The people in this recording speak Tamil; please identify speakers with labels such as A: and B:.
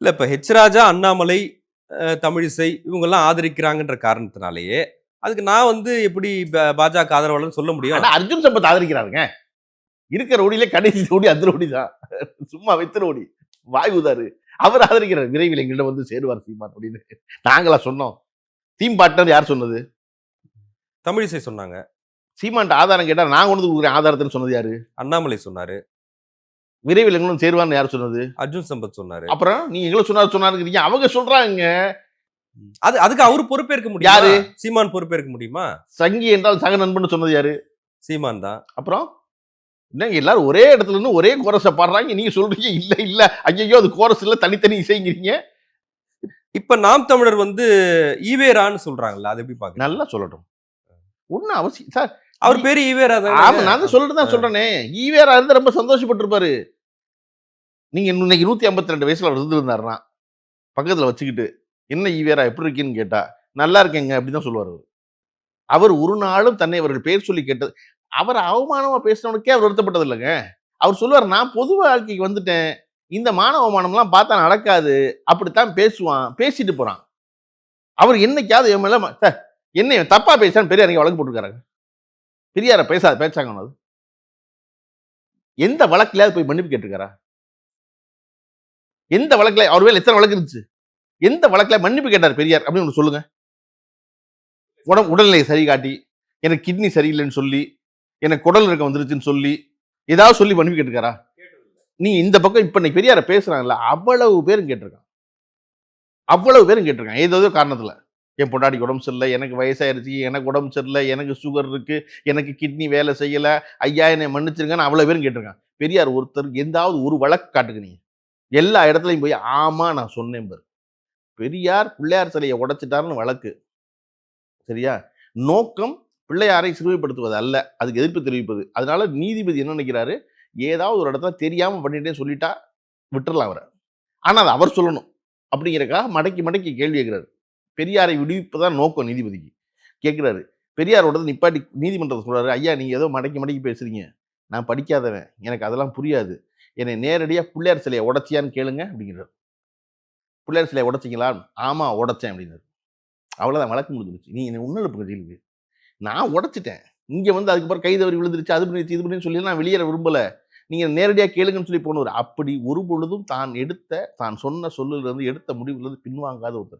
A: இல்ல இப்ப ஹெச் ராஜா அண்ணாமலை தமிழிசை இவங்கெல்லாம் ஆதரிக்கிறாங்கன்ற காரணத்தினாலேயே அதுக்கு நான் வந்து எப்படி பாஜக ஆதரவாளர்னு சொல்ல முடியும்?
B: அர்ஜுன் சம்பத் ஆதரிக்கிறாருங்க. இருக்கிற ஓடியிலே கடைசி ஓடி அந்த ஓடி தான். சும்மா வைத்திர ஓடி. வாய் உதாரு அவர் ஆதரிக்கிறார். விரைவில் எங்களிடம் வந்து சேருவார் சீமான் அப்படின்னு. நாங்களா சொன்னோம். டீம் பார்ட்னர் யார் சொன்னது?
A: தமிழிசை சொன்னாங்க.
B: சீமான்ட்ட ஆதாரம் கேட்டா நான் கொண்டு கொடுக்குறேன். ஆதாரத்துன்னு சொன்னது யாரு?
A: அண்ணாமலை சொன்னாரு.
B: விரைவில் எங்களும் சேருவான்னு யார் சொன்னது?
A: அர்ஜுன் சம்பத் சொன்னாரு.
B: அப்புறம் நீங்க எங்களும் சொன்னார் சொன்னாருங்கிறீங்க அவங்க சொல்றாங்க.
A: அது அதுக்கு அவரு பொறுப்பேற்க முடியும்?
B: யாரு?
A: சீமான் பொறுப்பேற்க முடியுமா?
B: சங்கி என்றால் சக நண்பன் சொன்னது யாரு?
A: சீமான் தான்.
B: அப்புறம்? என்னங்க எல்லாரும் ஒரே இடத்துல இருந்து ஒரே கோரஸை பாடுறாங்க. நீங்க சொல்றீங்க இல்ல இல்ல. ஐயோ அது கோரஸ் இல்ல தனித்தனி இசைங்கிறீங்க.
A: இப்ப நாம் தமிழர் வந்து ஈவேரான்னு சொல்றாங்கல்ல அது எப்படி பாக்க
B: நல்லா சொல்லட்டும். ஒன்றும் அவசியம் சார்
A: அவர் பேரு ஈவேரா
B: ஆமா நான் தான் சொல்லிட்டு தான் சொல்றேனே. ஈவேரா இருந்து ரொம்ப சந்தோஷப்பட்டிருப்பாரு. நீங்க இன்னைக்கு நூத்தி ஐம்பத்தி ரெண்டு வயசுல அவர் இருந்திருந்தாருனா பக்கத்துல வச்சுக்கிட்டு என்ன ஈவேரா எப்படி இருக்கீன்னு கேட்டா நல்லா இருக்கேங்க அப்படிதான் சொல்லுவார் அவர். அவர் ஒரு நாளும் தன்னை அவர்கள் பேர் சொல்லி கேட்டது அவர் அவமானமா பேசினவனுக்கே அவர் வருத்தப்பட்டது இல்லைங்க அவர் சொல்லுவார் நான் பொது வாழ்க்கைக்கு வந்துட்டேன். இந்த மானவ அவமானம்லாம் பார்த்தா நடக்காது. அப்படித்தான் பேசுவான் பேசிட்டு போறான். அவர் என்னைக்காவது என் மேல என்ன தப்பா பேசான்னு பெரிய இங்க வழக்கு போட்டுருக்காரு பெரியார பேசாத பேச்சாங்க அது. எந்த வழக்கில் போய் மன்னிப்பு கேட்டிருக்காரா? எந்த வழக்குல அவர் மேல எத்தனை வழக்கு இருந்துச்சு? எந்த வழக்குல மன்னிப்பு கேட்டார் பெரியார்? அப்படின்னு ஒன்று சொல்லுங்க. உடம்பு உடல்நிலை சரி காட்டி எனக்கு கிட்னி சரியில்லைன்னு சொல்லி எனக்கு குடல் இருக்க வந்துருச்சுன்னு சொல்லி ஏதாவது சொல்லி மன்னிப்பு கேட்டிருக்காரா? நீ இந்த பக்கம் இப்ப நீ பெரியார பேசுகிறாங்கல்ல அவ்வளவு பேரும் கேட்டிருக்கான். அவ்வளவு பேரும் கேட்டிருக்கான். ஏதோ காரணத்துல. என் பொண்டாடி உடம்பு சரியில்லை எனக்கு வயசாயிருச்சு எனக்கு உடம்பு சரியில்லை எனக்கு சுகர் இருக்குது எனக்கு கிட்னி வேலை செய்யலை ஐயா என்னை மன்னிச்சிருங்கன்னு அவ்வளோ பேரும் கேட்டிருக்கான் பெரியார் ஒருத்தர் எந்தாவது ஒரு வழக்கு காட்டுங்க எல்லா இடத்துலையும் போய் ஆமாம் நான் சொன்னேன் பாரு. பெரியார் பிள்ளையார் சிலையை உடைச்சிட்டாருன்னு வழக்கு. சரியா? நோக்கம் பிள்ளையாரை சிறுமைப்படுத்துவது அல்ல அதுக்கு எதிர்ப்பு தெரிவிப்பது. அதனால நீதிபதி என்ன நினைக்கிறாரு? ஏதாவது ஒரு இடத்துல தெரியாமல் பண்ணிட்டே சொல்லிட்டா விட்டுறலாம் அவரை. ஆனால் அது அவர் சொல்லணும். அப்படிங்கிறக்காக மடக்கி மடக்கி கேள்வி கேட்கிறாரு. பெரியாரை விடுவிப்பதான் நோக்கம் நீதிபதிக்கு. கேட்குறாரு. பெரியாரோட நிப்பாட்டி நீதிமன்றத்தை சொல்கிறாரு ஐயா நீ ஏதோ மடக்கி மடக்கி பேசுறீங்க. நான் படிக்காதவன். எனக்கு அதெல்லாம் புரியாது. என்னை நேரடியாக பிள்ளையார் சிலையை உடைச்சியான்னு கேளுங்க அப்படிங்கிறார். பிள்ளையார் சிலையை உடைச்சிங்களா? ஆமாம் உடைச்சேன் அப்படின்னாரு. அவ்வளோதான் வழக்கு முடிஞ்சிருச்சு. நீ என்னை உன்னெழுப்புங்க ஜெயிலுக்கு நான் உடைச்சிட்டேன். இங்கே வந்து அதுக்கப்புறம் கை தவறி விழுந்துருச்சு. அது பண்ணி இது பண்ணி சொல்லி நான் வெளியேற விரும்பலை. நீங்கள் நேரடியாக கேளுங்கன்னு சொல்லி போனவர். அப்படி ஒரு பொழுதும் தான் எடுத்த தான் சொன்ன சொல்லுலேருந்து எடுத்த முடிவுலேருந்து பின்வாங்காத ஒருத்தர்.